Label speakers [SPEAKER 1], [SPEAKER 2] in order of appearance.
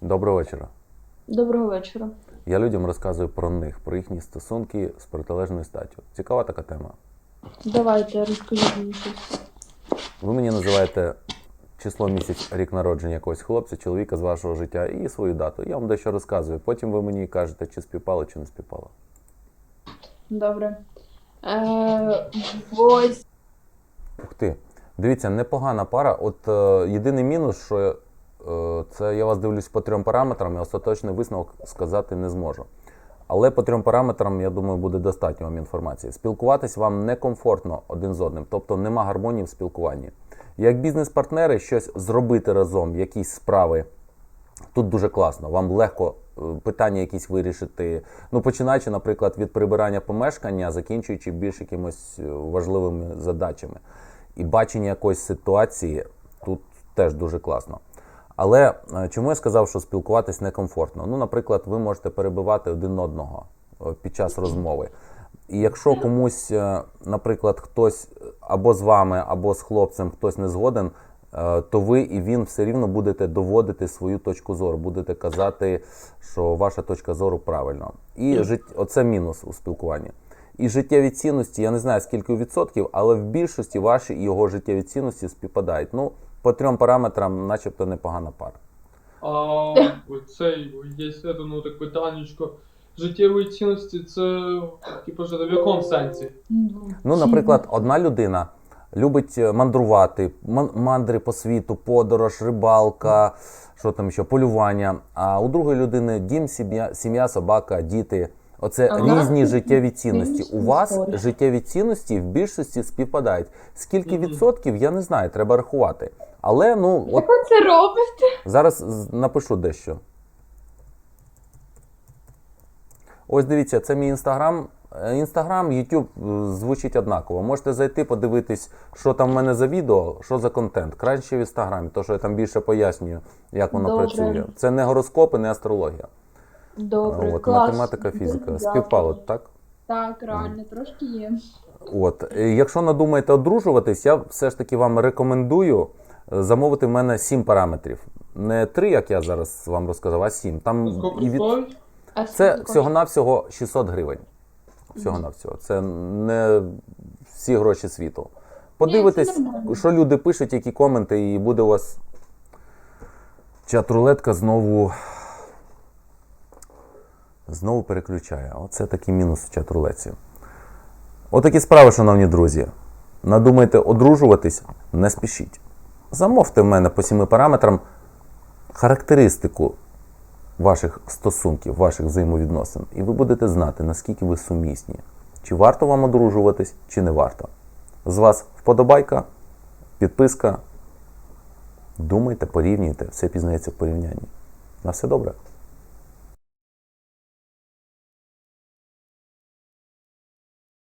[SPEAKER 1] Доброго вечора.
[SPEAKER 2] Доброго вечора.
[SPEAKER 1] Я людям розказую про них, про їхні стосунки з протилежною статтю. Цікава така тема.
[SPEAKER 2] Давайте розкажіть мені щось.
[SPEAKER 1] Ви мені називаєте число місяць, рік народження якогось хлопця, чоловіка з вашого життя і свою дату. Я вам дещо розказую. Потім ви мені кажете, чи співпало, чи не співпало.
[SPEAKER 2] Добре. Е, ось.
[SPEAKER 1] Ух ти. Дивіться, непогана пара. От е, єдиний мінус, що це я вас дивлюсь по трьом параметрам, і остаточний висновок сказати не зможу. Але по трьом параметрам, я думаю, буде достатньо вам інформації. Спілкуватись вам некомфортно один з одним, тобто нема гармонії в спілкуванні. Як бізнес-партнери, щось зробити разом, якісь справи. Тут дуже класно. Вам легко е, питання якісь вирішити. Ну, починаючи, наприклад, від прибирання помешкання, закінчуючи більш якимось е, важливими задачами. І бачення якоїсь ситуації тут теж дуже класно. Але е, чому я сказав, що спілкуватись некомфортно? Ну, наприклад, ви можете перебивати один одного е, під час розмови. І якщо комусь, е, наприклад, хтось або з вами, або з хлопцем хтось не згоден, то ви і він все рівно будете доводити свою точку зору, будете казати, що ваша точка зору правильна. І жит... оце мінус у спілкуванні. І життєві цінності, я не знаю скільки відсотків, але в більшості ваші і його життєві цінності співпадають. Ну, по трьом параметрам, начебто, непогана пара.
[SPEAKER 3] А цей є ну так питаннячко. Життєві цінності це типу в якому сенсі?
[SPEAKER 1] Ну, наприклад, одна людина любить е, мандрувати, мандри по світу, подорож, рибалка, що там ще, полювання. А у другої людини дім, сім'я, сім'я, собака, діти. Оце
[SPEAKER 2] Ага.
[SPEAKER 1] різні життєві цінності. У вас життєві цінності в більшості співпадають. Скільки відсотків, я не знаю, треба рахувати. Але ну, от
[SPEAKER 2] Як ви це робите?
[SPEAKER 1] Зараз напишу дещо. Ось дивіться, це мій інстаграм. Е, Інстаграм, Ютуб звучить однаково. Можете зайти, подивитись, що там в мене за відео, що за контент. Краще в інстаграмі, тому що я там більше пояснюю, як воно
[SPEAKER 2] Добре.
[SPEAKER 1] працює. Це не гороскопи, не астрологія.
[SPEAKER 2] Добре,
[SPEAKER 1] От,
[SPEAKER 2] клас.
[SPEAKER 1] математика, фізика. Співпало, так?
[SPEAKER 2] Так, реально, трошки є.
[SPEAKER 1] От, е, якщо надумаєте одружуватись, я все ж таки вам рекомендую е, замовити в мене 7 параметрів. Не 3, як я зараз вам розказав, а 7. Там і від... Це всього-навсього 600 гривень. Всього-навсього. Це не всі гроші світу. Подивитесь, що люди пишуть, які коменти, і буде у вас чат-рулетка знову. Знову переключає. Оце такий мінус в чат-рулетці. Отакі справи, шановні друзі. Надумайте одружуватись, не спішіть. Замовте в мене по сіми параметрам характеристику ваших стосунків, ваших взаємовідносин, і ви будете знати, наскільки ви сумісні. Чи варто вам одружуватись, чи не варто. З вас вподобайка, підписка. Думайте, порівнюйте, все пізнається в порівнянні. На все добре.